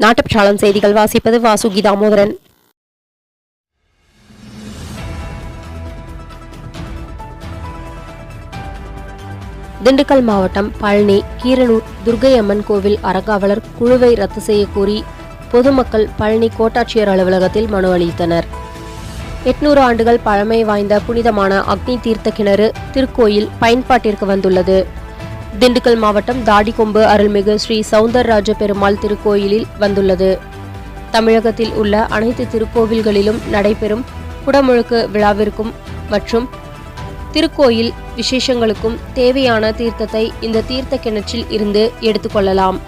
நாட்டுப்பற்றாளன் செய்திகள் வாசிப்பது வாசுகி தாமோதரன் திண்டுக்கல் மாவட்டம் பழனி கீரனூர் துர்கையம்மன் கோவில் அறங்காவலர் குழுவை ரத்து செய்யக்கோரி பொதுமக்கள் பழனி கோட்டாட்சியர் அலுவலகத்தில் மனு அளித்தனர். எட்நூறு ஆண்டுகள் பழமை வாய்ந்த புனிதமான அக்னி தீர்த்த கிணறு திருக்கோயில் பயன்பாட்டிற்கு வந்துள்ளது. திண்டுக்கல் மாவட்டம் தாடிக்கொம்பு அருள்மிகு ஸ்ரீ சவுந்தரராஜ பெருமாள் திருக்கோயிலில் வந்துள்ளது. தமிழகத்தில் உள்ள அனைத்து திருக்கோவில்களிலும் நடைபெறும் குடமுழுக்கு விழாவிற்கும் மற்றும் திருக்கோயில் விசேஷங்களுக்கும் தேவையான தீர்த்தத்தை இந்த தீர்த்த கிணற்றில் இருந்து எடுத்துக்கொள்ளலாம்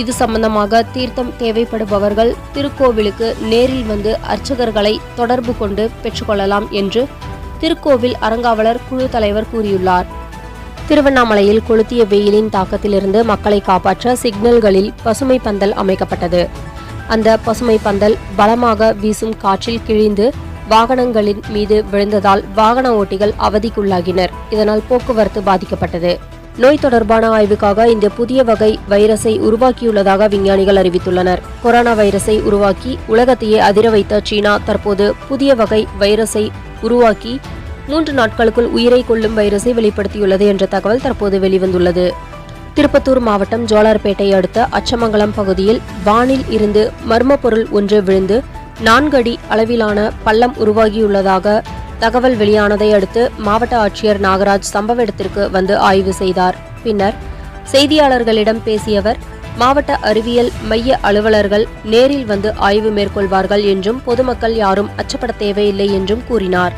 இது சம்பந்தமாக தீர்த்தம் தேவைப்படுபவர்கள் திருக்கோவிலுக்கு நேரில் வந்து அர்ச்சகர்களை தொடர்பு கொண்டு பெற்றுக்கொள்ளலாம் என்று திருக்கோவில் அறங்காவலர் குழு தலைவர் கூறியுள்ளார். திருவண்ணாமலையில் கொளுத்திய வெயிலின் தாக்கத்திலிருந்து மக்களை காப்பாற்ற சிக்னல்களில் பசுமை பந்தல் அமைக்கப்பட்டது. அந்த பசுமை பந்தல் பலமாக வீசும் காற்றில் கிழிந்து வாகனங்களின் மீது விழுந்ததால் வாகன ஓட்டிகள் அவதிக்குள்ளாகினர். இதனால் போக்குவரத்து பாதிக்கப்பட்டது. நோய் தொடர்பான ஆய்வுக்காக இந்த புதிய வகை வைரஸை உருவாக்கியுள்ளதாக விஞ்ஞானிகள் அறிவித்துள்ளனர். கொரோனா வைரஸை உருவாக்கி உலகத்தையே அதிர வைத்த சீனா தற்போது புதிய வகை வைரஸை உருவாக்கி மூன்று நாட்களுக்குள் உயிரை கொள்ளும் வைரஸை வெளிப்படுத்தியுள்ளது என்ற தகவல் தற்போது வெளிவந்துள்ளது. திருப்பத்தூர் மாவட்டம் ஜோலார்பேட்டை அடுத்த அச்சமங்கலம் பகுதியில் வானில் இருந்து மர்ம பொருள் ஒன்று விழுந்து நான்கு அடி அளவிலான பள்ளம் உருவாகியுள்ளதாக தகவல் வெளியானதை அடுத்து மாவட்ட ஆட்சியர் நாகராஜ் சம்பவ இடத்திற்கு வந்து ஆய்வு செய்தார். பின்னர் செய்தியாளர்களிடம் பேசியவர் மாவட்ட அறிவியல் மைய அலுவலர்கள் நேரில் வந்து ஆய்வு மேற்கொள்வார்கள் என்றும் பொதுமக்கள் யாரும் அச்சப்பட தேவையில்லை என்றும் கூறினார்.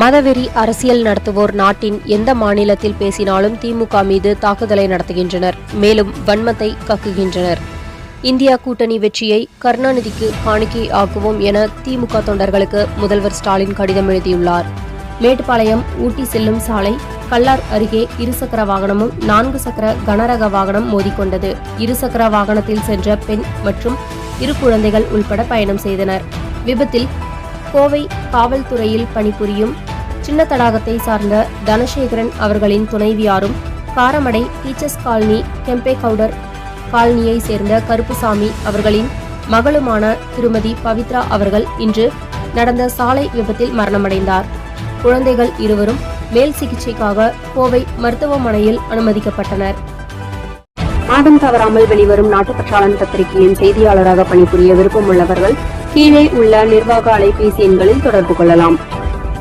மதவெறி அரசியல் நடத்துவோர் நாட்டின் எந்த மாநிலத்தில் பேசினாலும் திமுக மீது தாக்குதலை நடத்துகின்றனர். மேலும் வன்மத்தை கக்குகின்றனர். இந்தியா கூட்டணி வெற்றியை கருணாநிதிக்கு காணிக்கை ஆக்குவோம் என திமுக தொண்டர்களுக்கு முதல்வர் ஸ்டாலின் கடிதம் எழுதியுள்ளார். மேட்டுப்பாளையம் ஊட்டி செல்லும் சாலை கல்லார் அருகே இருசக்கர வாகனமும் நான்கு சக்கர கனரக வாகனம் மோதிக்கொண்டது. இருசக்கர வாகனத்தில் சென்ற பெண் மற்றும் இரு குழந்தைகள் உள்பட பயணம் செய்தனர். விபத்தில் கோவை காவல்துறையில் பணிபுரியும் சின்ன தடாகத்தை சார்ந்த தனசேகரன் அவர்களின் துணைவியாரும் காரமடை டீச்சர்ஸ் காலனி கெம்பே கவுடர் காலனியை சேர்ந்த கருப்புசாமி அவர்களின் மகளுமான திருமதி பவித்ரா அவர்கள் இன்று நடந்த சாலை விபத்தில் மரணமடைந்தார். குழந்தைகள் இருவரும் மேல் சிகிச்சைக்காக கோவை மருத்துவமனையில் அனுமதிக்கப்பட்டனர். மாதம் தவறாமல் வெளிவரும் நாட்டுப்பற்றாளன் பத்திரிகையின் செய்தியாளராக பணிபுரிய விருப்பம் உள்ளவர்கள் கீழே உள்ள நிர்வாக அலைபேசி எண்களில் தொடர்பு கொள்ளலாம்.